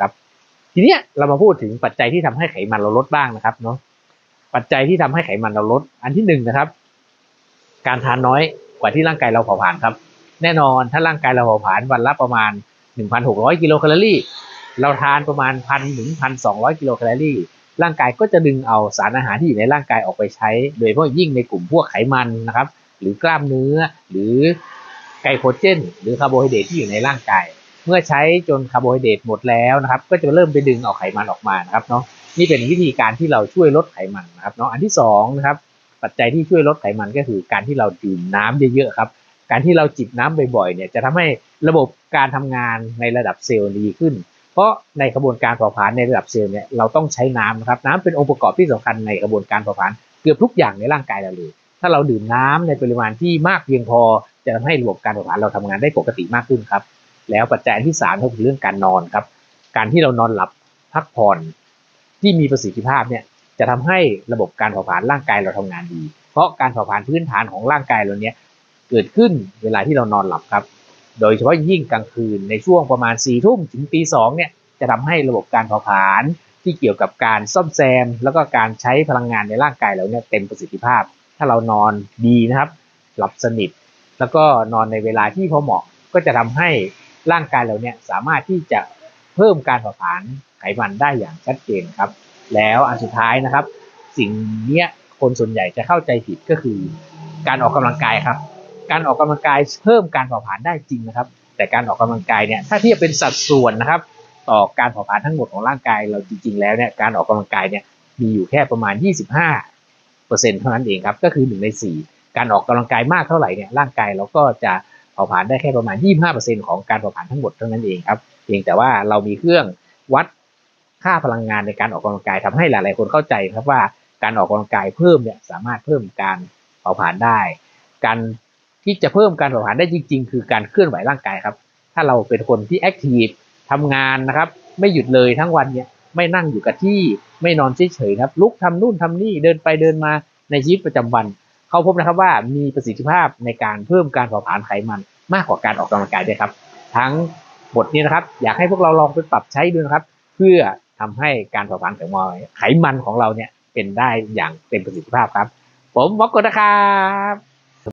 ครับ ทีเนี้ยเรามาพูดถึงปัจจัยที่ทำให้ไขมันเราลดบ้างนะครับเนาะปัจจัยที่ทำให้ไขมันเราลด อันที่หนึ่งนะครับ การทานน้อยกว่าที่ร่างกายเราเผาผลาญครับ แน่นอนถ้าร่างกายเราเผาผลาญวันละประมาณ 1,600 กิโลแคลอรี่ เราทานประมาณ1,000ถึง1,200กิโลแคลอรี่ร่างกายก็จะดึงเอาสารอาหารที่อยู่ในร่างกายออกไปใช้ โดยเฉพาะยิ่งในกลุ่มพวกไขมันนะครับ หรือกล้ามเนื้อ หรือไกลโคเจน หรือคาร์โบไฮเดรตที่อยู่ในร่างกาย เมื่อใช้จนคาร์โบไฮเดรตหมดแล้วนะครับ ก็จะเริ่มไปดึงเอาไขมันออกมานะครับเนาะนี่เป็นวิธีการที่เราช่วยลดไขมันนะครับเนาะอันที่สองนะครับปัจจัยที่ช่วยลดไขมันก็คือการที่เราดื่มน้ำเยอะๆครับ การที่เราจิบน้ำบ่อยๆเนี่ยจะทำให้ระบบการทำงานในระดับเซลล์ดีขึ้น เพราะในกระบวนการเผาผลาญในระดับเซลล์เนี่ยเราต้องใช้น้ำนะครับน้ำเป็นองค์ประกอบที่สำคัญในกระบวนการเผาผลาญเกือบทุกอย่างในร่างกายเราเลย ถ้าเราดื่มน้ำในปริมาณที่มากเพียงพอ จะทำให้ระบบการเผาผลาญเราทำงานได้ปกติมากขึ้นครับ แล้วปัจจัยที่สามก็คือเรื่องการนอนครับ การที่เรานอนหลับพักผ่อนที่มีประสิทธิภาพเนี่ยจะทำให้ระบบการเผาผลาญร่างกายเราทำงานดี เพราะการเผาผลาญพื้นฐานของร่างกายเราเนี่ยเกิดขึ้นเวลาที่เรานอนหลับครับ โดยเฉพาะยิ่งกลางคืนในช่วงประมาณ4ี่ทุ่มถึงตีสองเนี่ยจะทำให้ระบบการเผาผลาญที่เกี่ยวกับการซ่อมแซม แล้วก็การใช้พลังงานในร่างกายเราเนี่ยเต็มประสิทธิภาพ ถ้าเรานอนดีนะครับ หลับสนิท แล้วก็นอนในเวลาที่พอเหมาะก็จะทำให้ ร่างกายเราเนี่ยสามารถที่จะเพิ่มการเผาผลาญไขมันได้อย่างชัดเจนครับ แล้วอันสุดท้ายนะครับ สิ่งเนี้ยคนส่วนใหญ่จะเข้าใจผิดก็คือ การออกกำลังกายครับ การออกกำลังกายเพิ่มการเผาผลาญได้จริงนะครับ แต่การออกกำลังกายเนี่ยถ้าเทียบเป็นสัดส่วนนะครับ ต่อการเผาผลาญทั้งหมดของร่างกายเราจริง ๆ แล้วเนี่ยการออกกำลังกายเนี่ยมีอยู่แค่ประมาณ 25เปอร์เซ็นต์เท่านั้นเองครับก็คือ1ใน4การออกกำลังกายมากเท่าไหร่เนี่ยร่างกายเราก็จะ เผาผลาญได้แค่ประมาณ 25%ของการเผาผลาญทั้งหมดเท่านั้นเองครับเพียงแต่ว่าเรามีเครื่องวัดค่าพลังงานในการออกกำลังกายทำให้หลาย ๆ คนเข้าใจครับว่าการออกกำลังกายเพิ่มเนี่ยสามารถเพิ่มการเผาผลาญได้ การที่จะเพิ่มการเผาผลาญได้จริง ๆ คือการเคลื่อนไหวร่างกายครับ ถ้าเราเป็นคนที่แอคทีฟทำงานนะครับ ไม่หยุดเลยทั้งวันเนี่ยไม่นั่งอยู่กับที่ไม่นอนเฉยๆครับ ลุกทำนู่นทำนี่เดินไปเดินมาในชีวิตประจำวัน เขาพบนะครับว่ามีประสิทธิภาพในการเพิ่มการเผาผลาญไขมันมากกว่าการออกกำลังกายด้วยครับ ทั้งบทนี้นะครับ อยากให้พวกเราลองไปปรับใช้ดูนะครับ เพื่อทำให้การเผาผลาญไขมันไขมันของเราเนี่ยเป็นได้อย่างเต็มประสิทธิภาพครับ ผมวอกกนะครับ